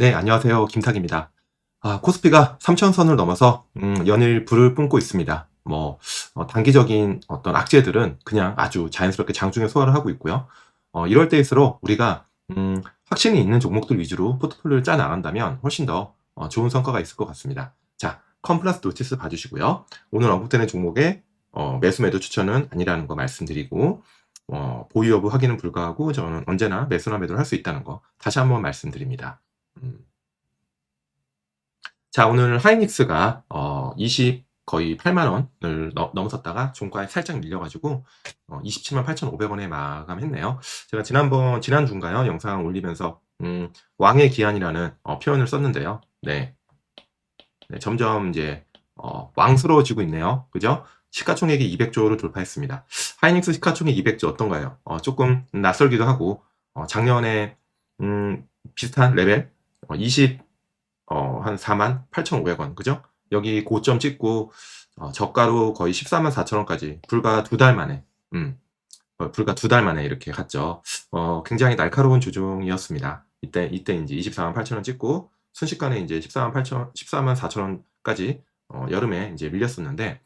네, 안녕하세요. 김탁입니다. 아, 코스피가 3,000선을 넘어서 음, 연일 불을 뿜고 있습니다. 뭐 어, 단기적인 어떤 악재들은 그냥 아주 자연스럽게 장중에 소화를 하고 있고요. 어, 이럴 때일수록 우리가 음, 확신이 있는 종목들 위주로 포트폴리오를 짜 나간다면 훨씬 더 어, 좋은 성과가 있을 것 같습니다. 자, 컴플러스 노티스 봐주시고요. 오늘 언급되는 종목의 어, 매수 매도 추천은 아니라는 거 말씀드리고 어, 보유 여부 확인은 불가하고 저는 언제나 매수나 매도를 할 수 있다는 거 다시 한번 말씀드립니다. 음. 자, 오늘 하이닉스가 어, 20 거의 8만 원을 넘- 넘어섰다가 종가에 살짝 밀려가지고 어, 27만 8,500원에 마감했네요. 제가 지난번 지난 주인가요 영상 올리면서 음, 왕의 기한이라는 어, 표현을 썼는데요. 네. 네, 점점 이제 어, 왕스러워지고 있네요. 그죠? 시가총액이 200조를 돌파했습니다. 하이닉스 시가총액 200조 어떤가요? 어, 조금 낯설기도 하고 어, 작년에 음, 비슷한 레벨 어, 20, 어, 한 4만 8,500원, 그죠? 여기 고점 찍고, 어, 저가로 거의 14만 4천원까지, 불과 두 달 만에, 음, 어, 불과 두 달 만에 이렇게 갔죠. 어, 굉장히 날카로운 조종이었습니다. 이때, 이때 이제 24만 8천원 찍고, 순식간에 이제 14만 8천, 14만 4천원까지, 어, 여름에 이제 밀렸었는데,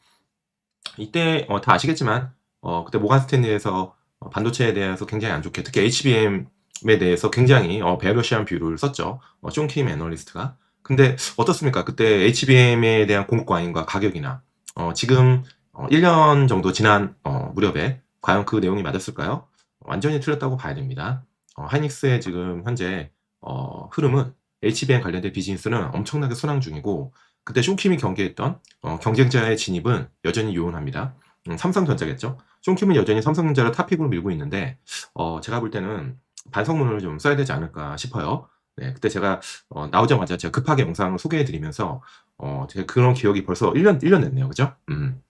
이때, 어, 다 아시겠지만, 어, 그때 모간 스탠리에서 어, 반도체에 대해서 굉장히 안 좋게, 특히 HBM 에 대해서 굉장히 어, 베러시한 뷰를 썼죠. 어, 존킴 애널리스트가. 근데 어떻습니까? 그때 HBM에 대한 공급 과잉과 가격이나 어, 지금 어, 1년 정도 지난 어, 무렵에 과연 그 내용이 맞았을까요? 완전히 틀렸다고 봐야 됩니다. 어, 하이닉스의 지금 현재 어, 흐름은 HBM 관련된 비즈니스는 엄청나게 순항 중이고 그때 쇼킴이 경계했던 어, 경쟁자의 진입은 여전히 요원합니다. 음, 삼성전자겠죠. 쇼킴은 여전히 삼성전자를 탑픽으로 밀고 있는데 어, 제가 볼 때는 반성문을 좀 써야 되지 않을까 싶어요. 네, 그때 제가 어, 나오자마자 제가 급하게 영상을 소개해드리면서 어, 제가 그런 기억이 벌써 1년 1년 됐네요, 그죠? 음.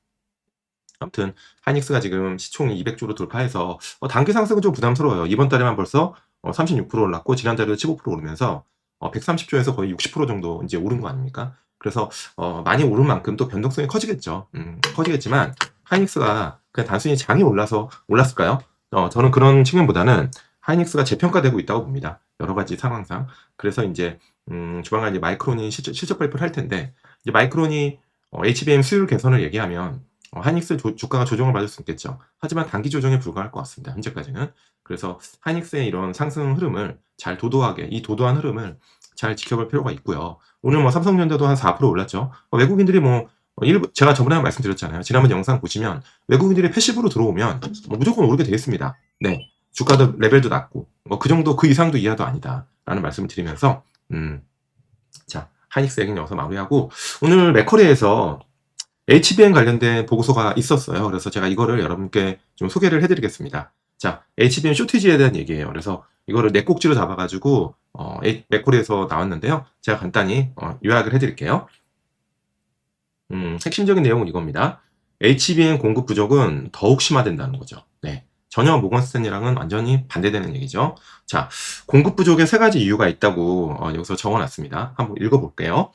아무튼 하이닉스가 지금 시총이 200조로 돌파해서 어, 단기 상승은 좀 부담스러워요. 이번 달에만 벌써 어, 36% 올랐고 지난달에도 15% 오르면서 어, 130조에서 거의 60% 정도 이제 오른 거 아닙니까? 그래서 어, 많이 오른 만큼 또 변동성이 커지겠죠. 음, 커지겠지만 하이닉스가 그냥 단순히 장이 올라서 올랐을까요? 어, 저는 그런 측면보다는 하이닉스가 재평가되고 있다고 봅니다. 여러 가지 상황상. 그래서 이제 음, 조만간 이제 마이크론이 실적, 발표를 할 텐데 이제 마이크론이 어, HBM 수율 개선을 얘기하면 어, 하이닉스 조- 주가가 조정을 받을 수 있겠죠. 하지만 단기 조정에 불과할 것 같습니다. 현재까지는. 그래서 하이닉스의 이런 상승 흐름을 잘 도도하게 이 도도한 흐름을 잘 지켜볼 필요가 있고요. 오늘 뭐 삼성전자도 한 4% 올랐죠. 어, 외국인들이 뭐 어, 일부 제가 저번에 말씀드렸잖아요. 지난번 영상 보시면 외국인들이 패시브로 들어오면 뭐 무조건 오르게 되겠습니다. 네. 주가도 레벨도 낮고 뭐 그 정도 그 이상도 이하도 아니다라는 말씀을 드리면서 음, 자 하이닉스 얘기는 여기서 마무리하고 오늘 맥커리에서 HBM 관련된 보고서가 있었어요. 그래서 제가 이거를 여러분께 좀 소개를 해드리겠습니다. 자 HBM 쇼티지에 대한 얘기예요. 그래서 이거를 네 꼭지로 잡아가지고 어, 맥커리에서 나왔는데요. 제가 간단히 어, 요약을 해드릴게요. 음, 핵심적인 내용은 이겁니다. HBM 공급 부족은 더욱 심화된다는 거죠. 네. 전혀 모건 스탠리랑은 완전히 반대되는 얘기죠. 자, 공급 부족에 세 가지 이유가 있다고 어, 여기서 적어놨습니다. 한번 읽어볼게요.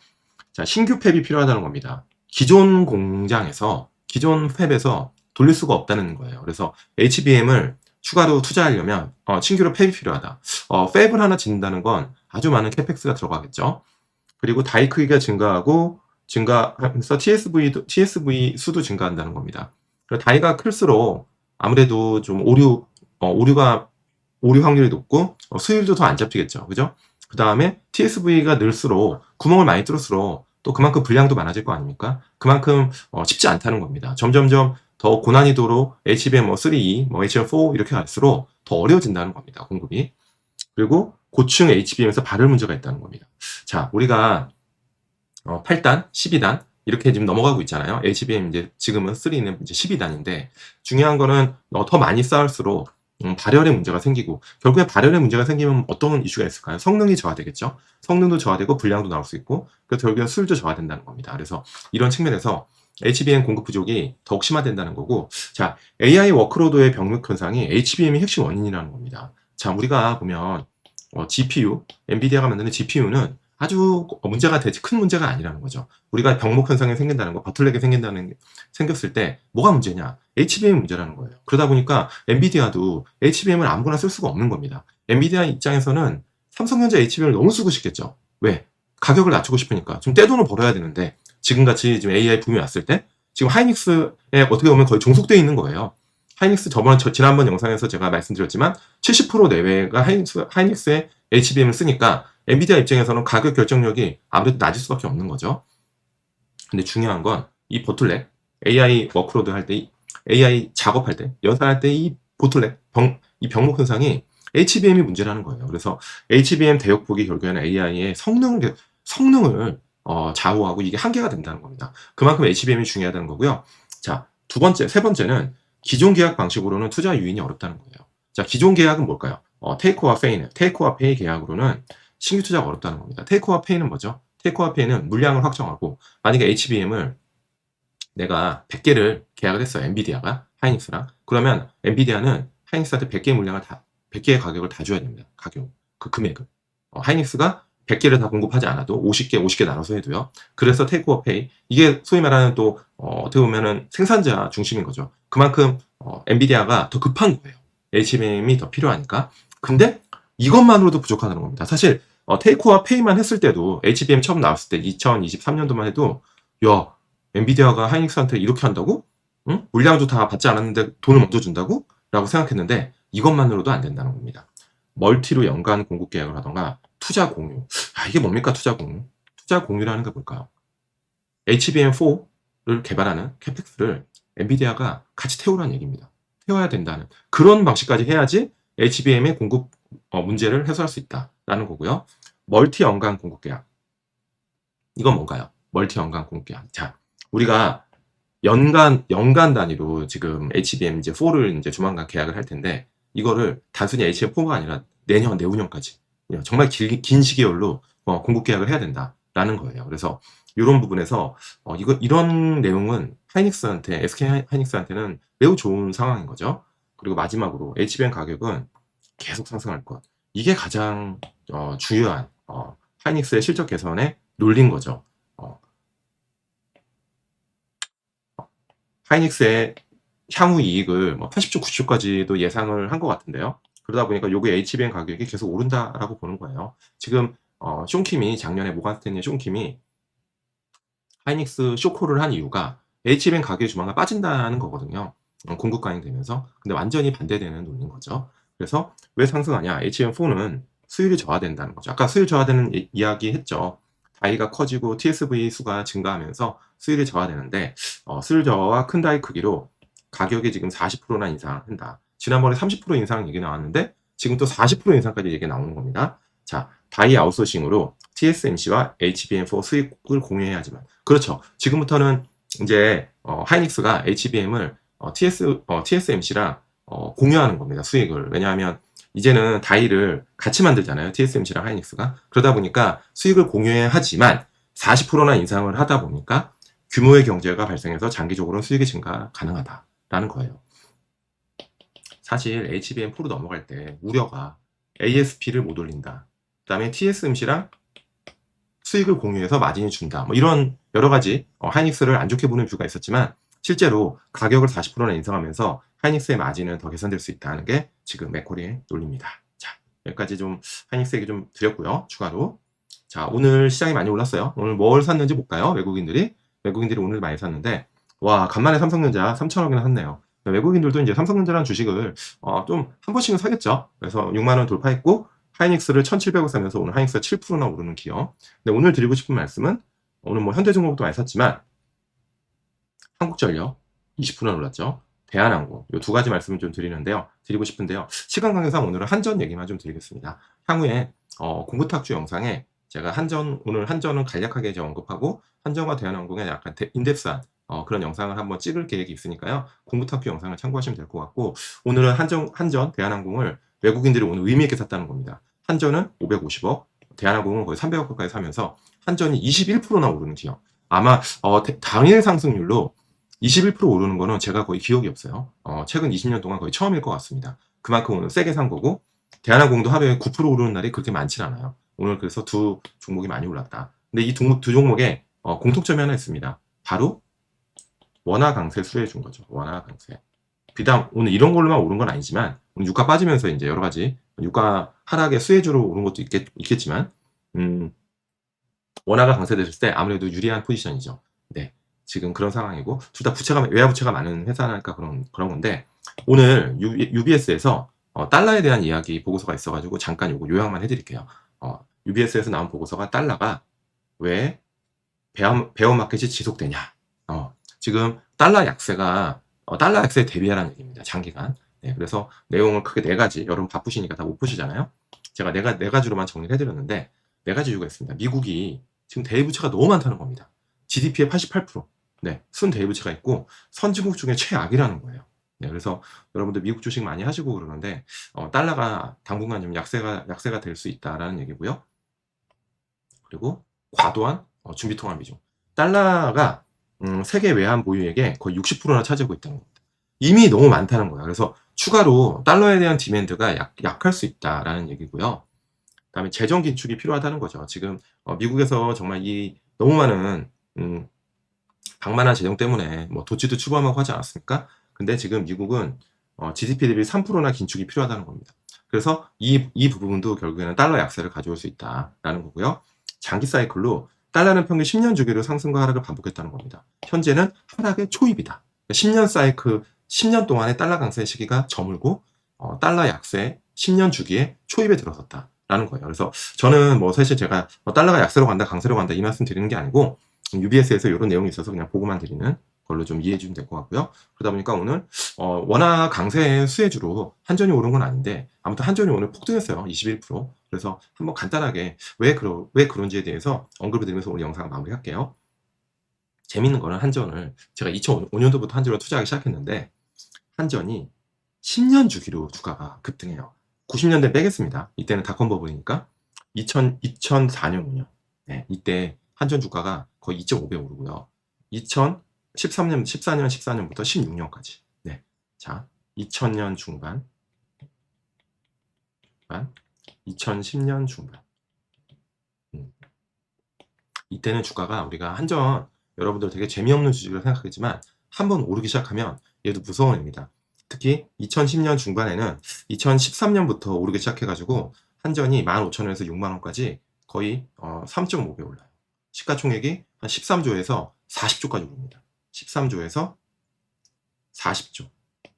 자, 신규 팹이 필요하다는 겁니다. 기존 공장에서 기존 팹에서 돌릴 수가 없다는 거예요. 그래서 HBM을 추가로 투자하려면 어, 신규로 팹이 필요하다. 어, 팹을 하나 짓는다는 건 아주 많은 캐펙스가 들어가겠죠. 그리고 다이 크기가 증가하고 증가하면서 TSV도, TSV 수도 증가한다는 겁니다. 그리고 다이가 클수록 아무래도 좀 오류, 어, 오류가, 오류 확률이 높고, 어, 수율도 더 안 잡히겠죠. 그죠? 그 다음에 TSV가 늘수록, 구멍을 많이 뚫을수록, 또 그만큼 분량도 많아질 거 아닙니까? 그만큼, 어, 쉽지 않다는 겁니다. 점점점 더 고난이도로 HBM 뭐 3, 뭐 HBM4 이렇게 갈수록 더 어려워진다는 겁니다. 공급이. 그리고 고층 HBM에서 발열 문제가 있다는 겁니다. 자, 우리가 어, 8단, 12단 이렇게 지금 넘어가고 있잖아요. HBM 이제 지금은 3는 이제 12단인데 중요한 거는 어, 더 많이 쌓을수록 음, 발열의 문제가 생기고 결국에 발열의 문제가 생기면 어떤 이슈가 있을까요? 성능이 저하되겠죠. 성능도 저하되고 분량도 나올 수 있고 그래서 결국엔 수율도 저하된다는 겁니다. 그래서 이런 측면에서 HBM 공급 부족이 더욱 심화된다는 거고 자 AI 워크로드의 병력 현상이 HBM이 핵심 원인이라는 겁니다. 자 우리가 보면 어, GPU, 엔비디아가 만드는 GPU는 아주 문제가 되지 큰 문제가 아니라는 거죠. 우리가 병목 현상이 생긴다는 거, 버틀렉이 생긴다는 게 생겼을 때 뭐가 문제냐? HBM 문제라는 거예요. 그러다 보니까 엔비디아도 HBM을 아무거나 쓸 수가 없는 겁니다. 엔비디아 입장에서는 삼성전자 HBM을 너무 쓰고 싶겠죠. 왜? 가격을 낮추고 싶으니까. 좀 떼돈을 벌어야 되는데 지금같이 지금 AI 붐이 왔을 때 지금 하이닉스에 어떻게 보면 거의 종속되어 있는 거예요. 하이닉스 저번 저, 지난번 영상에서 제가 말씀드렸지만 70% 내외가 하이닉스, 하이닉스의 HBM을 쓰니까 엔비디아 입장에서는 가격 결정력이 아무래도 낮을 수밖에 없는 거죠. 근데 중요한 건 이 보틀렉 AI 워크로드 할 때, AI 작업할 때, 연산할 때 이 보틀렉 병, 이 병목 현상이 HBM이 문제라는 거예요. 그래서 HBM 대역폭이 결국에는 AI의 성능 성능을 어, 좌우하고 이게 한계가 된다는 겁니다. 그만큼 HBM이 중요하다는 거고요. 자, 두 번째, 세 번째는 기존 계약 방식으로는 투자 유인이 어렵다는 거예요. 자, 기존 계약은 뭘까요? 어, 테이크와 페이는 테이크와 페이 계약으로는 신규 투자가 어렵다는 겁니다. 테이크와 페이는 뭐죠? 테이크와 페이는 물량을 확정하고 만약에 HBM을 내가 100개를 계약을 했어요. 엔비디아가 하이닉스랑 그러면 엔비디아는 하이닉스한테 100개 물량을 다 100개의 가격을 다 줘야 됩니다. 가격 그 금액을 어, 하이닉스가 100개를 다 공급하지 않아도 50개, 50개 나눠서 해도요. 그래서 테이크오어 페이 이게 소위 말하는 또 어, 어떻게 보면은 생산자 중심인 거죠. 그만큼 어, 엔비디아가 더 급한 거예요. HBM이 더 필요하니까. 근데 이것만으로도 부족하다는 겁니다. 사실 어, 테이크오어 페이만 했을 때도 HBM 처음 나왔을 때 2023년도만 해도 야 엔비디아가 하이닉스한테 이렇게 한다고? 응? 물량도 다 받지 않았는데 돈을 먼저 준다고? 라고 생각했는데 이것만으로도 안 된다는 겁니다. 멀티로 연간 공급 계약을 하던가 투자 공유. 아, 이게 뭡니까, 투자 공유? 투자 공유라는 게 뭘까요? HBM4를 개발하는 캐펙스를 엔비디아가 같이 태우라는 얘기입니다. 태워야 된다는 그런 방식까지 해야지 HBM의 공급 어, 문제를 해소할 수 있다라는 거고요. 멀티 연간 공급 계약. 이건 뭔가요? 멀티 연간 공급 계약. 자, 우리가 연간 연간 단위로 지금 HBM 이제 4를 이제 조만간 계약을 할 텐데 이거를 단순히 HBM4가 아니라 내년 내후년까지 정말 길, 긴 시기열로 어, 공급 계약을 해야 된다라는 거예요. 그래서 이런 부분에서 어, 이거 이런 내용은 하이닉스한테 SK 하이닉스한테는 매우 좋은 상황인 거죠. 그리고 마지막으로 HBM 가격은 계속 상승할 것. 이게 가장 어, 중요한 어, 하이닉스의 실적 개선에 놀린 거죠. 어, 하이닉스의 향후 이익을 뭐 80조, 90조까지도 예상을 한 것 같은데요. 그러다 보니까 요게 HBM 가격이 계속 오른다라고 보는 거예요. 지금 어, 숀킴이 작년에 모간스탠리의 숀킴이 하이닉스 쇼콜을 한 이유가 HBM 가격이 조만간 빠진다는 거거든요. 어, 공급 가행되면서 근데 완전히 반대되는 논인 거죠. 그래서 왜 상승하냐? HBM4는 수율이 저하된다는 거죠. 아까 수율 저하되는 이, 이야기 했죠. 다이가 커지고 TSV 수가 증가하면서 수율이 저하되는데 어, 수율 저하와 큰 다이 크기로 가격이 지금 40%나 인상한다. 지난번에 30% 인상 얘기 나왔는데 지금 또 40% 인상까지 얘기 나오는 겁니다. 자, 다이 아웃소싱으로 TSMC와 HBM4 수익을 공유해야지만 그렇죠. 지금부터는 이제 어, 하이닉스가 HBM을 어, TS, 어, TSMC랑 어, 공유하는 겁니다. 수익을. 왜냐하면 이제는 다이를 같이 만들잖아요. TSMC랑 하이닉스가. 그러다 보니까 수익을 공유해야 하지만 40%나 인상을 하다 보니까 규모의 경제가 발생해서 장기적으로는 수익의 증가 가능하다라는 거예요. 사실 HBM4로 넘어갈 때 우려가 ASP를 못 올린다. 그 다음에 TSMC랑 수익을 공유해서 마진이 준다. 뭐 이런 여러 가지 어, 하이닉스를 안 좋게 보는 뷰가 있었지만 실제로 가격을 40%나 인상하면서 하이닉스의 마진은 더 개선될 수 있다는 게 지금 맥코리의 논리입니다. 자, 여기까지 좀 하이닉스 얘기 좀 드렸고요. 추가로. 자, 오늘 시장이 많이 올랐어요. 오늘 뭘 샀는지 볼까요? 외국인들이. 외국인들이 오늘 많이 샀는데, 와, 간만에 삼성전자 3천억이나 샀네요. 외국인들도 이제 삼성전자라는 주식을 어, 좀 한 번씩은 사겠죠. 그래서 6만 원 돌파했고 하이닉스를 1,700원 사면서 오늘 하이닉스가 7%나 오르는 기업. 근데 오늘 드리고 싶은 말씀은 오늘 뭐 현대중공업도 많이 샀지만 한국전력 20%나 올랐죠. 대한항공 이 두 가지 말씀을 좀 드리는데요. 드리고 싶은데요. 시간 관계상 오늘은 한전 얘기만 좀 드리겠습니다. 향후에 어, 공부탁주 영상에 제가 한전 오늘 한전은 간략하게 이제 언급하고 한전과 대한항공의 약간 인덱스한 어, 그런 영상을 한번 찍을 계획이 있으니까요. 공부탁교 영상을 참고하시면 될 것 같고 오늘은 한전, 한전 대한항공을 외국인들이 오늘 의미 있게 샀다는 겁니다. 한전은 550억, 대한항공은 거의 300억 가까이 사면서 한전이 21%나 오르는 기업. 아마 어, 당일 상승률로 21% 오르는 거는 제가 거의 기억이 없어요. 어, 최근 20년 동안 거의 처음일 것 같습니다. 그만큼 오늘 세게 산 거고 대한항공도 하루에 9% 오르는 날이 그렇게 많지 않아요. 오늘 그래서 두 종목이 많이 올랐다. 근데 이 두, 두 종목에 어, 공통점이 하나 있습니다. 바로 원화 강세 수혜해 준 거죠. 원화 강세. 비단 오늘 이런 걸로만 오른 건 아니지만 오늘 유가 빠지면서 이제 여러 가지 유가 하락의 수혜주로 오른 것도 있겠, 있겠지만 음, 원화가 강세됐을 때 아무래도 유리한 포지션이죠. 네. 지금 그런 상황이고 둘 다 부채가 외화 부채가 많은 회사니까 그런 그런 건데 오늘 UBS에서 어, 달러에 대한 이야기 보고서가 있어가지고 잠깐 요거 요약만 해드릴게요. 어, UBS에서 나온 보고서가 달러가 왜 배어, 배어 마켓이 지속되냐? 어, 지금 달러 약세가 어, 달러 약세에 대비하라는 얘기입니다. 장기간. 네, 그래서 내용을 크게 네 가지. 여러분 바쁘시니까 다 못 보시잖아요. 제가 네, 가, 네 가지로만 정리를 해드렸는데 네 가지 이유가 있습니다. 미국이 지금 대부채가 너무 많다는 겁니다. GDP의 88%. 네, 순 대부채가 있고 선진국 중에 최악이라는 거예요. 네, 그래서 여러분들 미국 주식 많이 하시고 그러는데 어, 달러가 당분간 좀 약세가 약세가 될 수 있다라는 얘기고요. 그리고 과도한 어, 준비 통화 비중. 달러가 음, 세계 외환 보유액의 거의 60%나 차지하고 있다는 겁니다. 이미 너무 많다는 거야. 그래서 추가로 달러에 대한 디맨드가 약, 약할 수 있다라는 얘기고요. 그다음에 재정 긴축이 필요하다는 거죠. 지금 어, 미국에서 정말 이 너무 많은 음, 방만한 재정 때문에 뭐 도치도 추범하고 하지 않았습니까? 근데 지금 미국은 어, GDP 대비 3%나 긴축이 필요하다는 겁니다. 그래서 이, 이 부분도 결국에는 달러 약세를 가져올 수 있다라는 거고요. 장기 사이클로 달러는 평균 10년 주기로 상승과 하락을 반복했다는 겁니다. 현재는 하락의 초입이다. 10년 사이클, 10년 동안의 달러 강세 시기가 저물고 어, 달러 약세 10년 주기에 초입에 들어섰다라는 거예요. 그래서 저는 뭐 사실 제가 뭐 달러가 약세로 간다, 강세로 간다 이 말씀 드리는 게 아니고 UBS에서 이런 내용이 있어서 그냥 보고만 드리는 걸로 좀 이해해 주면 될 것 같고요. 그러다 보니까 오늘 어, 워낙 강세의 수혜주로 한전이 오른 건 아닌데 아무튼 한전이 오늘 폭등했어요. 21%. 그래서 한번 간단하게 왜 그러 왜 그런지에 대해서 언급을 드리면서 오늘 영상을 마무리할게요. 재밌는 거는 한전을 제가 2005년도부터 한전을 투자하기 시작했는데 한전이 10년 주기로 주가가 급등해요. 90년대 빼겠습니다. 이때는 닷컴 버블이니까 2000, 2004년 5년 네, 이때 한전 주가가 거의 2.5배 오르고요. 2013년, 14년, 14년부터 16년까지. 네. 자, 2000년 중반, 중반 2010년 중반. 음. 이때는 주가가 우리가 한전 여러분들 되게 재미없는 주식으로 생각하겠지만 한 번 오르기 시작하면 얘도 무서운 애입니다. 특히 2010년 중반에는 2013년부터 오르기 시작해가지고 한전이 15,000원에서 6만원까지 거의 어, 3.5배 올라요. 시가총액이 한 13조에서 40조까지 오릅니다. 13조에서 40조.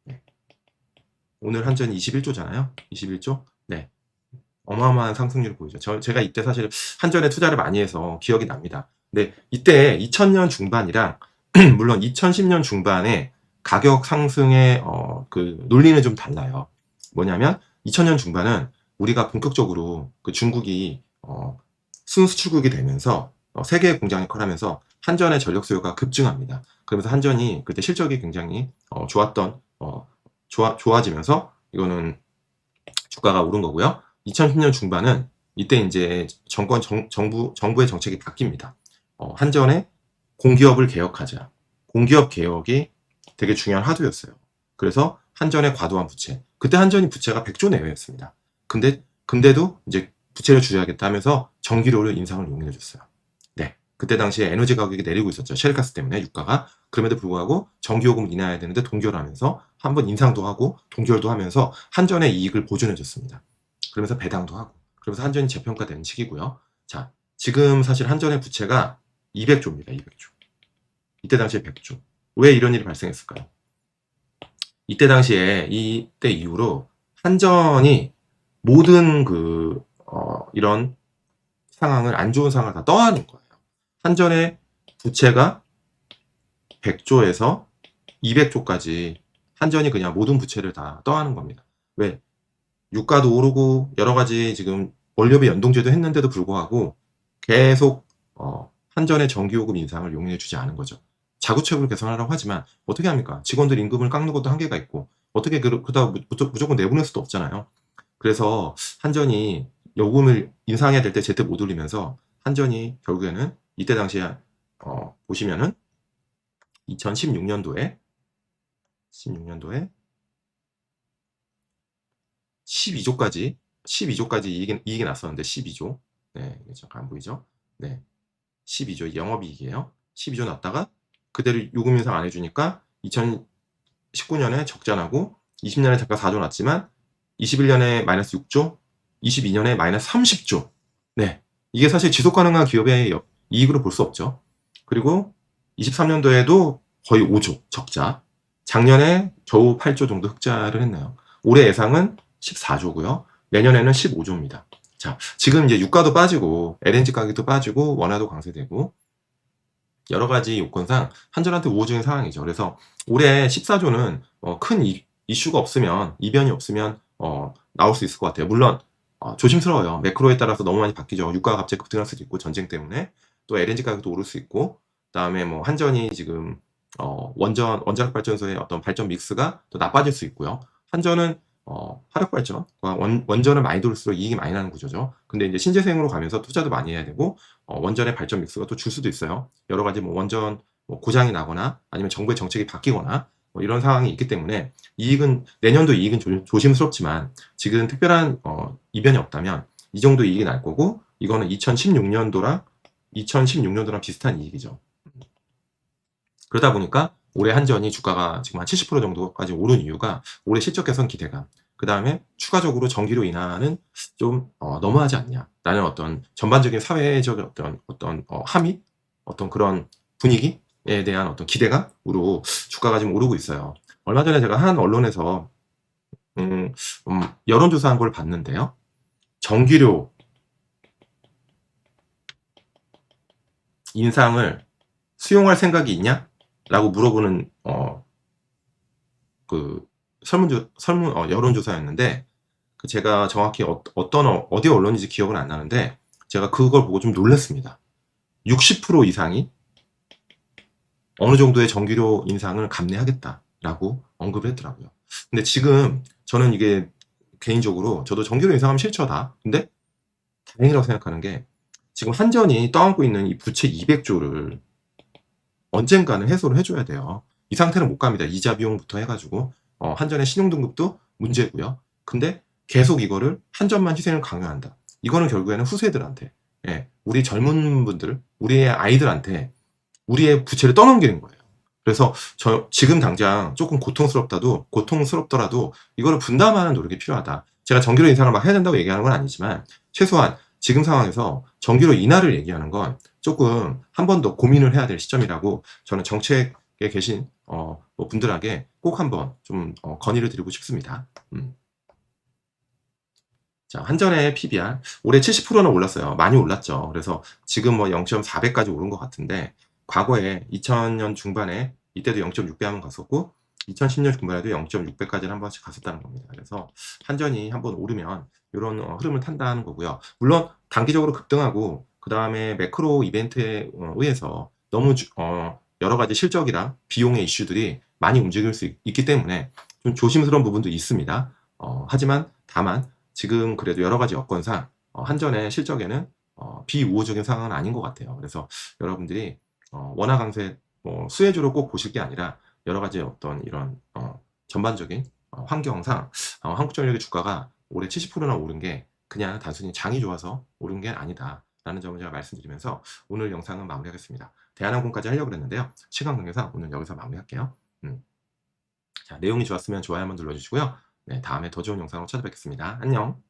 네. 오늘 한전이 21조잖아요. 21조. 네. 어마어마한 상승률을 보이죠. 저, 제가 이때 사실 한전에 투자를 많이 해서 기억이 납니다. 근데 이때 2000년 중반이랑 물론 2010년 중반에 가격 상승의 어, 그 논리는 좀 달라요. 뭐냐면 2000년 중반은 우리가 본격적으로 그 중국이 어, 순수출국이 되면서 어, 세계 공장이 커가면서 한전의 전력 수요가 급증합니다. 그러면서 한전이 그때 실적이 굉장히 어, 좋았던 어, 좋아, 좋아지면서 이거는 주가가 오른 거고요. 2010년 중반은 이때 이제 정권 정, 정부 정부의 정책이 바뀝니다. 어, 한전의 공기업을 개혁하자. 공기업 개혁이 되게 중요한 화두였어요. 그래서 한전의 과도한 부채. 그때 한전이 부채가 100조 내외였습니다. 근데 근데도 이제 부채를 줄여야겠다 하면서 전기료를 인상을 용인해 줬어요. 네. 그때 당시에 에너지 가격이 내리고 있었죠. 셰일가스 때문에 유가가. 그럼에도 불구하고 전기요금 인하해야 되는데 동결하면서 한 번 인상도 하고 동결도 하면서 한전의 이익을 보존해 줬습니다. 그러면서 배당도 하고. 그러면서 한전이 재평가되는 시기고요. 자, 지금 사실 한전의 부채가 200조입니다. 200조. 이때 당시에 100조. 왜 이런 일이 발생했을까요? 이때 당시에 이때 이후로 한전이 모든 그 어, 이런 상황을 안 좋은 상황을 다 떠안은 거예요. 한전의 부채가 100조에서 200조까지 한전이 그냥 모든 부채를 다 떠안은 겁니다. 왜? 유가도 오르고 여러 가지 지금 원료비 연동제도 했는데도 불구하고 계속 어, 한전의 전기요금 인상을 용인해 주지 않은 거죠. 자구책으로 개선하라고 하지만 어떻게 합니까? 직원들 임금을 깎는 것도 한계가 있고 어떻게 그러다 무조건 내보낼 수도 없잖아요. 그래서 한전이 요금을 인상해야 될 때 제때 못 올리면서 한전이 결국에는 이때 당시에 어, 보시면은 2016년도에 16년도에 12조까지 12조까지 이익이, 이익이 났었는데 12조 네 잠깐 안 보이죠? 네 12조 영업이익이에요. 12조 났다가 그대로 요금 인상 안 해주니까 2019년에 적자 나고 20년에 잠깐 4조 났지만 21년에 마이너스 6조, 22년에 마이너스 30조. 네. 이게 사실 지속 가능한 기업의 여- 이익으로 볼 수 없죠. 그리고 23년도에도 거의 5조 적자. 작년에 겨우 8조 정도 흑자를 했네요. 올해 예상은 14조고요. 내년에는 15조입니다. 자, 지금 이제 유가도 빠지고 LNG 가격도 빠지고 원화도 강세되고 여러 가지 요건상 한전한테 우호적인 상황이죠. 그래서 올해 14조는 어, 큰 이, 이슈가 없으면 이변이 없으면 어, 나올 수 있을 것 같아요. 물론 어, 조심스러워요. 매크로에 따라서 너무 많이 바뀌죠. 유가가 갑자기 급등할 수도 있고 전쟁 때문에 또 LNG 가격도 오를 수 있고 그다음에 뭐 한전이 지금 어, 원전 원자력 발전소의 어떤 발전 믹스가 또 나빠질 수 있고요. 한전은 어, 화력 발전과 원, 원전을 많이 돌릴수록 이익이 많이 나는 구조죠. 근데 이제 신재생으로 가면서 투자도 많이 해야 되고 어, 원전의 발전 믹스가 또 줄 수도 있어요. 여러 가지 뭐 원전 뭐 고장이 나거나 아니면 정부의 정책이 바뀌거나 뭐 이런 상황이 있기 때문에 이익은 내년도 이익은 조, 심스럽지만 지금 특별한 어, 이변이 없다면 이 정도 이익이 날 거고 이거는 2016년도랑 2016년도랑 비슷한 이익이죠. 그러다 보니까 올해 한전이 주가가 지금 한 70% 정도까지 오른 이유가 올해 실적 개선 기대감, 그 다음에 추가적으로 전기료 인하는 좀 어, 너무하지 않냐 라는 어떤 전반적인 사회적인 어떤 어떤 어, 함의, 어떤 그런 분위기에 대한 어떤 기대감으로 주가가 지금 오르고 있어요. 얼마 전에 제가 한 언론에서 음, 음, 여론조사한 걸 봤는데요. 전기료 인상을 수용할 생각이 있냐? 라고 물어보는 어, 그 설문조 설문 어, 여론조사였는데 그 제가 정확히 어, 어떤 어, 어디 언론인지 기억은 안 나는데 제가 그걸 보고 좀 놀랐습니다. 60% 이상이 어느 정도의 전기료 인상을 감내하겠다라고 언급을 했더라고요. 근데 지금 저는 이게 개인적으로 저도 전기료 인상하면 싫죠 다. 근데 다행이라고 생각하는 게 지금 한전이 떠안고 있는 이 부채 200조를 언젠가는 해소를 해줘야 돼요. 이 상태는 못 갑니다. 이자 비용부터 해가지고 어, 한전의 신용등급도 문제고요. 근데 계속 이거를 한전만 희생을 강요한다. 이거는 결국에는 후세들한테, 예, 우리 젊은 분들, 우리의 아이들한테 우리의 부채를 떠넘기는 거예요. 그래서 저 지금 당장 조금 고통스럽다도 고통스럽더라도 이거를 분담하는 노력이 필요하다. 제가 전기료 인상을 막 해야 된다고 얘기하는 건 아니지만 최소한 지금 상황에서 전기료 인하를 얘기하는 건 조금 한 번 더 고민을 해야 될 시점이라고 저는 정책에 계신 어, 뭐 분들에게 꼭 한번 좀 어, 건의를 드리고 싶습니다. 음. 자, 한전의 PBR 올해 70%는 올랐어요. 많이 올랐죠. 그래서 지금 뭐 0.4배까지 오른 것 같은데 과거에 2000년 중반에 이때도 0.6배 한번 갔었고 2010년 중반 에도 0.6배까지는 한 번씩 갔었다는 겁니다. 그래서 한전이 한 번 오르면 이런 어, 흐름을 탄다는 거고요. 물론 단기적으로 급등하고 그 다음에 매크로 이벤트에 어, 의해서 너무 주- 어, 여러 가지 실적이랑 비용의 이슈들이 많이 움직일 수 있, 기 때문에 좀 조심스러운 부분도 있습니다. 어, 하지만 다만 지금 그래도 여러 가지 여건상 어, 한전의 실적에는 어, 비우호적인 상황은 아닌 것 같아요. 그래서 여러분들이 어, 원화 강세 뭐 수혜주로 꼭 보실 게 아니라 여러 가지 어떤 이런 어, 전반적인 어, 환경상 어, 한국 전력의 주가가 올해 70%나 오른 게 그냥 단순히 장이 좋아서 오른 게 아니다 라는 점을 제가 말씀드리면서 오늘 영상은 마무리하겠습니다. 대한항공까지 하려고 그랬는데요. 시간 관계상 오늘 여기서 마무리할게요. 음. 자, 내용이 좋았으면 좋아요 한번 눌러주시고요. 네, 다음에 더 좋은 영상으로 찾아뵙겠습니다. 안녕.